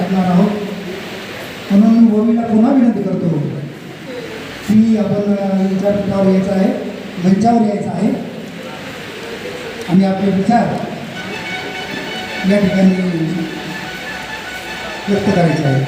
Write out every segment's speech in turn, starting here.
ऐकणार आहोत. म्हणून गोमीला पुन्हा विनंती करतो. की आपण विद्यापीठावर यायचं आहे मंचावर यायचं आहे. आणि आपले विचार या ठिकाणी व्यक्त करायचे आहेत.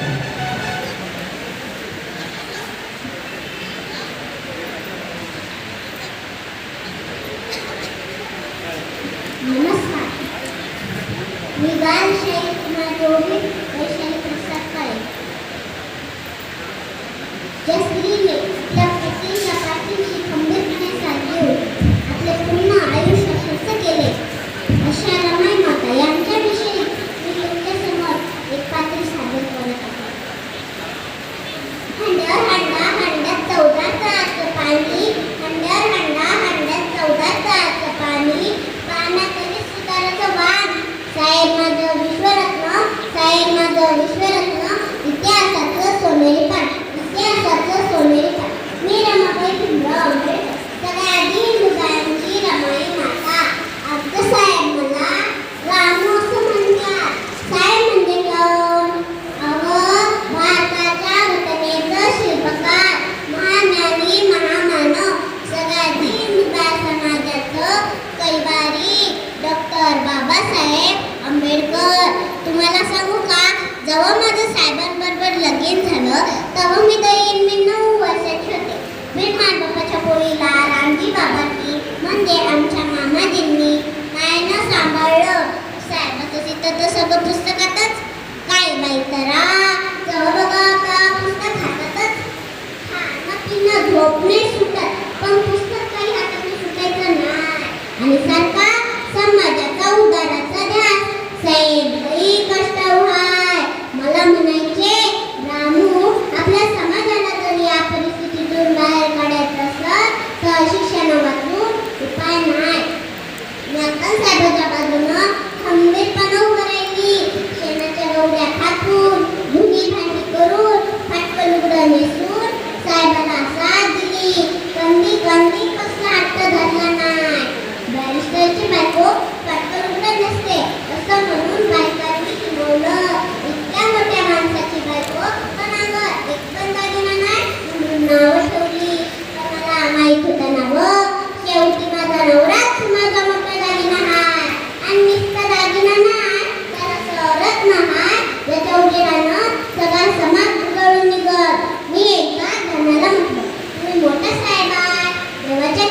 म्हणजे आमच्या मामाजींनी मायानं सांभाळलं. साहेबाचं तिथं सगळं पुस्तक mulia kapur Bumi panci kerut Pat penuh dan yesur Saya berasa jadi Kendi-kendi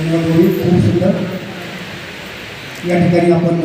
खूप सुंदर या ठिकाणी आपण